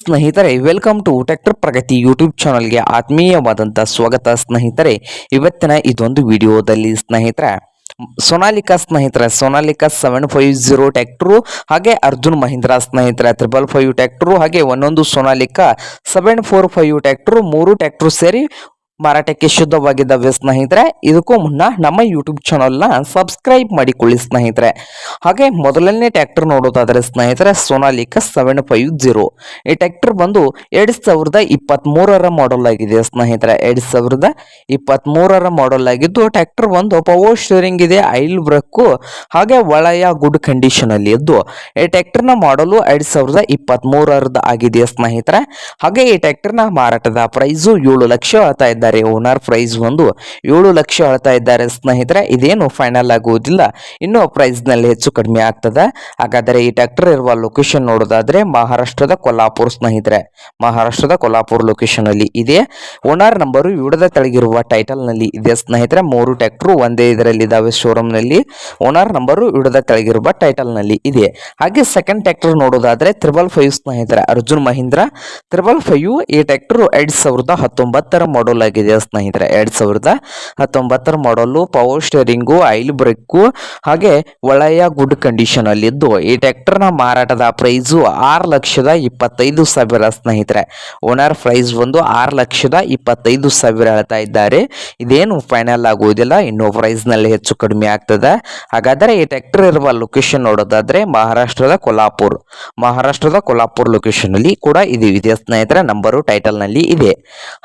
ಸ್ನೇಹಿತರೆ welcome to tractor Pragati YouTube ಚಾನಲ್ಗೆ ಆತ್ಮೀಯವಾದಂಥ ಸ್ವಾಗತ ಸ್ನೇಹಿತರೆ. ಇವತ್ತಿನ ಇದೊಂದು ವಿಡಿಯೋದಲ್ಲಿ ಸ್ನೇಹಿತರೆ, ಸೋನಾಲಿಕಾ ಸ್ನೇಹಿತರೆ, Sonalika seven five zero tractor ಹಾಗೆ ಅರ್ಜುನ್ ಮಹೀಂದ್ರ ಸ್ನೇಹಿತರೆ ತ್ರಿಬಲ್ ಫೈವ್ ಟ್ಯಾಕ್ಟ್ರು ಹಾಗೆ ಒಂದೊಂದು Sonalika seven four five tractor ಮೂರು ಟ್ಯಾಕ್ಟ್ರು ಸೇರಿ ಮಾರಾಟಕ್ಕೆ ಶುದ್ಧವಾಗಿದ್ದಾವೆ ಸ್ನೇಹಿತರೆ, ಇದಕ್ಕೂ ಮುನ್ನ ನಮ್ಮ ಯೂಟ್ಯೂಬ್ ಚಾನಲ್ನ ಸಬ್ಸ್ಕ್ರೈಬ್ ಮಾಡಿಕೊಳ್ಳಿ ಸ್ನೇಹಿತರೆ. ಹಾಗೆ ಮೊದಲನೇ ಟ್ಯಾಕ್ಟರ್ ನೋಡೋದಾದರೆ ಸ್ನೇಹಿತರೆ ಸೋನಾಲಿಕ ಸೆವೆನ್ ಫೈವ್ ಜೀರೋ ಈ ಟ್ಯಾಕ್ಟರ್ ಬಂದು ಎರಡು ಸಾವಿರದ ಇಪ್ಪತ್ತ್ಮೂರರ ಮಾಡೆಲ್ ಆಗಿದೆ ಸ್ನೇಹಿತರೆ. ಎರಡು ಸಾವಿರದ ಇಪ್ಪತ್ತ್ಮೂರರ ಮಾಡೆಲ್ ಆಗಿದ್ದು ಟ್ಯಾಕ್ಟರ್ ಒಂದು ಪವರ್ ಸ್ಟೇರಿಂಗ್ ಇದೆ ಐಲ್ ಬ್ರಕ್ಕು ಹಾಗೆ ಒಳೆಯ ಗುಡ್ ಕಂಡೀಷನ್ ಅಲ್ಲಿ ಇದ್ದು ಈ ಟ್ಯಾಕ್ಟರ್ನ ಮಾಡಲು ಎರಡು ಸಾವಿರದ ಇಪ್ಪತ್ತ್ಮೂರರದ್ದು ಆಗಿದೆ ಸ್ನೇಹಿತರೆ. ಹಾಗೆ ಈ ಟ್ಯಾಕ್ಟರ್ನ ಮಾರಾಟದ ಪ್ರೈಸು ಏಳು ಲಕ್ಷ ಆತ ಇದ್ದಾರೆ. ಓನರ್ ಪ್ರೈಸ್ ಒಂದು ಏಳು ಲಕ್ಷ ಹೇಳ್ತಾ ಇದ್ದಾರೆ ಸ್ನೇಹಿತರೆ. ಇದೇನು ಫೈನಲ್ ಆಗುವುದಿಲ್ಲ. ಇನ್ನು ಪ್ರೈಸ್ನಲ್ಲಿ ಹೆಚ್ಚು ಕಡಿಮೆ ಆಗ್ತದೆ. ಹಾಗಾದರೆ ಈ ಟ್ರ್ಯಾಕ್ಟರ್ ಇರುವ ಲೊಕೇಶನ್ ನೋಡೋದಾದ್ರೆ ಮಹಾರಾಷ್ಟ್ರದ ಕೊಲ್ಲಾಪುರ್ ಸ್ನೇಹಿತರೆ. ಮಹಾರಾಷ್ಟ್ರದ ಕೊಲ್ಲಾಪುರ್ ಲೊಕೇಶನ್ ಅಲ್ಲಿ ಇದೆ. ಓನರ್ ನಂಬರು ವಿಡದ ತಳಗಿರುವ ಟೈಟಲ್ನಲ್ಲಿ ಇದೆ ಸ್ನೇಹಿತರೆ. ಮೂರು ಟ್ರ್ಯಾಕ್ಟರ್ ಒಂದೇ ಇದರಲ್ಲಿ ಇದಾವೆ ಶೋರೂಮ್ನಲ್ಲಿ. ಓನರ್ ನಂಬರು ವಿಡದ ತಳಗಿರುವ ಟೈಟಲ್ನಲ್ಲಿ ಇದೆ. ಹಾಗೆ ಸೆಕೆಂಡ್ ಟ್ರ್ಯಾಕ್ಟರ್ ನೋಡೋದಾದ್ರೆ ತ್ರಿಬಲ್ ಫೈವ್ ಸ್ನೇಹಿತರೆ ಅರ್ಜುನ್ ಮಹೀಂದ್ರ. ತ್ರಿಬಲ್ ಫೈವ್ ಈ ಟ್ರ್ಯಾಕ್ಟರ್ ಎರಡ್ ಸಾವಿರದ ಹತ್ತೊಂಬತ್ತರ ಮಾಡಲ್ ಆಗಿದೆ. ಸ್ನೇಹಿತರೆ ಎರಡ್ ಸಾವಿರದ ಹತ್ತೊಂಬತ್ತರ ಮಾಡಲು ಪವರ್ ಸ್ಟೇರಿಂಗು ಐಲ್ ಬ್ರೇಕು ಹಾಗೆ ಒಳ್ಳೆಯ ಗುಡ್ ಕಂಡೀಷನ್ ಅಲ್ಲಿ ಇದ್ದು ಈ ಟ್ರ್ಯಾಕ್ಟರ್ನ ಮಾರಾಟದ ಪ್ರೈಸು ಆರು ಲಕ್ಷದ ಇಪ್ಪತ್ತೈದು ಸಾವಿರ ಸ್ನೇಹಿತರೆ. ಓನರ್ ಪ್ರೈಸ್ ಒಂದು ಆರು ಲಕ್ಷದ ಇಪ್ಪತ್ತೈದು ಸಾವಿರ ಹೇಳ್ತಾ ಇದ್ದಾರೆ. ಇದೇನು ಫೈನಲ್ ಆಗುವುದಿಲ್ಲ, ಇನ್ನು ಪ್ರೈಸ್ನಲ್ಲಿ ಹೆಚ್ಚು ಕಡಿಮೆ ಆಗ್ತದೆ. ಹಾಗಾದರೆ ಈ ಟ್ರ್ಯಾಕ್ಟರ್ ಇರುವ ಲೊಕೇಶನ್ ನೋಡೋದಾದ್ರೆ ಮಹಾರಾಷ್ಟ್ರದ ಕೊಲ್ಹಾಪುರ್ ಮಹಾರಾಷ್ಟ್ರದ ಕೊಲ್ಹಾಪುರ್ ಲೊಕೇಶನ್ ಅಲ್ಲಿ ಕೂಡ ಇದು ಇದೆ ಸ್ನೇಹಿತರೆ ನಂಬರು ಟೈಟಲ್ನಲ್ಲಿ ಇದೆ.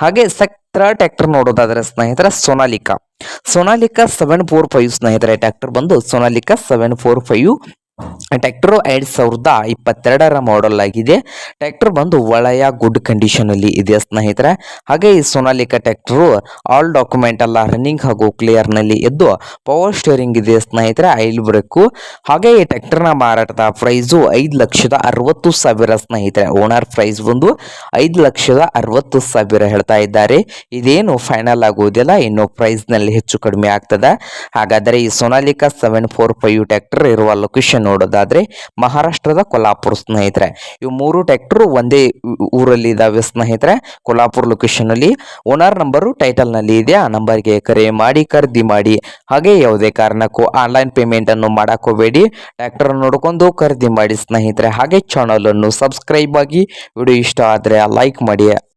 ಹಾಗೆ ಸೆಕ್ ಥರ್ಡ್ ಟ್ರ್ಯಾಕ್ಟರ್ ನೋಡೋದಾದ್ರೆ ಸ್ನೇಹಿತರೆ Sonalika. Sonalika seven four five ಸ್ನೇಹಿತರೆ ಟ್ಯಾಕ್ಟರ್ ಬಂದು Sonalika seven four five tractor ಎರಡು ಸಾವಿರದ ಇಪ್ಪತ್ತೆರಡರ ಮಾಡೆಲ್ ಆಗಿದೆ. ಟ್ರ್ಯಾಕ್ಟರ್ ಬಂದು ಒಳ್ಳೆಯ ಗುಡ್ ಕಂಡೀಷನ್ ಅಲ್ಲಿ ಇದೆ ಸ್ನೇಹಿತರೆ. ಹಾಗೆ ಈ ಸೋನಾಲಿಕಾ ಟ್ರ್ಯಾಕ್ಟರ್ ಆಲ್ ಡಾಕ್ಯುಮೆಂಟ್ ಎಲ್ಲ ರನ್ನಿಂಗ್ ಹಾಗೂ ಕ್ಲಿಯರ್ನಲ್ಲಿ ಇದ್ದು ಪವರ್ ಸ್ಟೇರಿಂಗ್ ಇದೆ ಸ್ನೇಹಿತರೆ ಐಲ್ ಬ್ರೇಕು ಹಾಗೆ ಈ ಟ್ರ್ಯಾಕ್ಟರ್ನ ಮಾರಾಟದ ಪ್ರೈಸು ಐದು ಲಕ್ಷದ ಅರವತ್ತು ಸಾವಿರ ಸ್ನೇಹಿತರೆ. ಓನರ್ ಪ್ರೈಸ್ ಬಂದು ಐದು ಲಕ್ಷದ ಅರವತ್ತು ಸಾವಿರ ಹೇಳ್ತಾ ಇದ್ದಾರೆ. ಇದೇನು ಫೈನಲ್ ಆಗುವುದಿಲ್ಲ ಇನ್ನು ಪ್ರೈಸ್ನಲ್ಲಿ ಹೆಚ್ಚು ಕಡಿಮೆ ಆಗ್ತದೆ. ಹಾಗಾದರೆ ಈ Sonalika seven four five tractor ಇರುವ ಲೊಕೇಶನ್ ನೋಡೋದಾದ್ರೆ ಮಹಾರಾಷ್ಟ್ರದ ಕೊಲ್ಲಾಪುರ ಸ್ನೇಹಿತರೆ. ಇವು ಮೂರು ಟ್ಯಾಕ್ಟ್ರು ಒಂದೇ ಊರಲ್ಲಿ ಇದಾವೆ ಸ್ನೇಹಿತರೆ. ಕೊಲ್ಲಾಪುರ ಲೊಕೇಶನ್ ಅಲ್ಲಿ ಓನರ್ ನಂಬರು ಟೈಟಲ್ನಲ್ಲಿ ಇದೆ. ಆ ನಂಬರ್ಗೆ ಕರೆ ಮಾಡಿ, ಖರೀದಿ ಮಾಡಿ. ಹಾಗೆ ಯಾವುದೇ ಕಾರಣಕ್ಕೂ ಆನ್ಲೈನ್ ಪೇಮೆಂಟ್ ಅನ್ನು ಟ್ಯಾಕ್ಟರ್ ನೋಡ್ಕೊಂಡು ಖರೀದಿ ಮಾಡಿ ಸ್ನೇಹಿತರೆ. ಹಾಗೆ ಚಾನಲನ್ನು ಸಬ್ಸ್ಕ್ರೈಬ್ ಆಗಿ. ವಿಡಿಯೋ ಇಷ್ಟ ಆದರೆ ಲೈಕ್ ಮಾಡಿ.